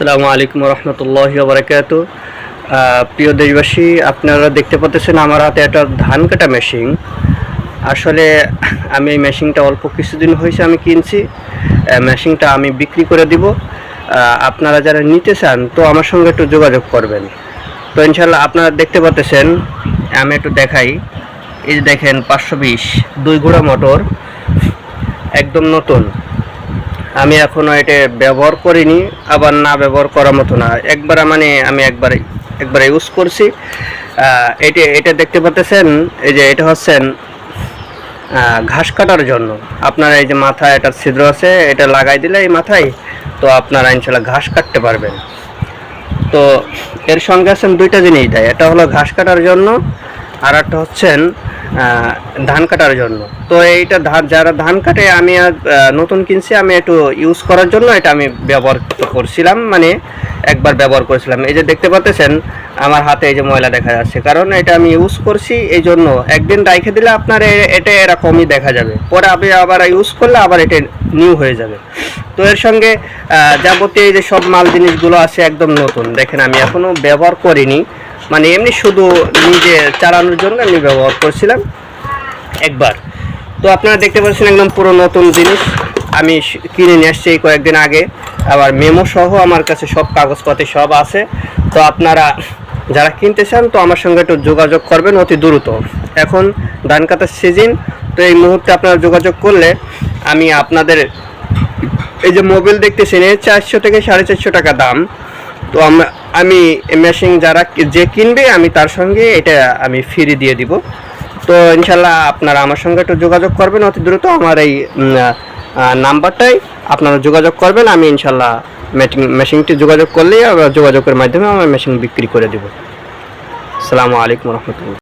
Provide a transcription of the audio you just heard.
আসসালামু আলাইকুম রহমতুল্লাহ বারকাত। প্রিয় দেশবাসী, আপনারা দেখতে পাচ্ছেন আমার হাতে একটা ধান কাটা মেশিন। আসলে আমি এই মেশিনটা অল্প কিছুদিন হয়েছে আমি কিনছি। মেশিনটা আমি বিক্রি করে দিব। আপনারা যারা নিতে চান, তো আমার সঙ্গে একটু যোগাযোগ করবেন। তো ইনশাল্লাহ আপনারা দেখতে পাচ্ছেন, আমি একটু দেখাই। এই যে দেখেন, পাঁচশো বিশ, দুই ঘোড়া মোটর, একদম নতুন। আমি এখনও এটা ব্যবহার করিনি, আবার না ব্যবহার করার মতো না। একবার মানে আমি একবার একবার ইউজ করছি। এটা এটা দেখতে পাচ্ছেন, এই যে এটা হচ্ছেন ঘাস কাটার জন্য। আপনারা এই যে মাথায় এটা ছিদ্র আছে, এটা লাগাই দিলে এই মাথায়, তো আপনারা ইনশাল্লাহ ঘাস কাটতে পারবেন। তো এর সঙ্গে আছেন দুইটা জিনিস দেয়। এটা হলো ঘাস কাটার জন্য, আর একটা হচ্ছেন ধান কাটার জন্য। তো এইটা ধান যারা ধান কাটে আমি আজ, নতুন কিনছি আমি একটু ইউজ করার জন্য এটা আমি ব্যবহার করছিলাম মানে একবার ব্যবহার করেছিলাম। এই যে দেখতে পাচ্ছেন আমার হাতে এই যে ময়লা দেখা যাচ্ছে। কারণ এটা আমি ইউজ করছি এই জন্য। একদিন রাইখে দিলে আপনার এটা এরকমই দেখা যাবে। পরে আপনি আবার ইউজ করলে আবার এটা নিউ হয়ে যাবে। তো এর সঙ্গে যাবতীয় এই যে সব মাল জিনিসগুলো আছে একদম নতুন। দেখেন আমি এখনও ব্যবহার করিনি। মানে এমনি শুধু নিজে চালানোর জন্য আমি ব্যবহার করছিলাম একবার। তো আপনারা দেখতে পাচ্ছেন একদম পুরো নতুন জিনিস। আমি কিনে নিয়ে আসছি কয়েকদিন আগে। আবার মেমো সহ আমার কাছে সব কাগজপাতি সব আছে। তো আপনারা যারা কিনতে চান, তো আমার সঙ্গে একটু যোগাযোগ করবেন অতি দ্রুত। এখন ধান কাটার সিজন তো এই মুহূর্তে আপনারা যোগাযোগ করলে আমি আপনাদের এই যে মোবাইল দেখতেছেন, এর চারশো থেকে সাড়ে চারশো টাকা দাম। তো আম- মেশিন যারা যে কিনবে, আমি তার সঙ্গে এটা আমি ফ্রি দিয়ে দিব। তো ইনশাল্লাহ আপনারা আমার সঙ্গে একটু যোগাযোগ করবেন অতি দ্রুত। আমার এই নাম্বারটাই আপনারা যোগাযোগ করবেন। আমি ইনশাল্লাহ মেটিং মেশিনটি যোগাযোগ করলেই যোগাযোগের মাধ্যমে আমার মেশিন বিক্রি করে দেবো। আসসালামু আলাইকুম রহমতুল্লাহ।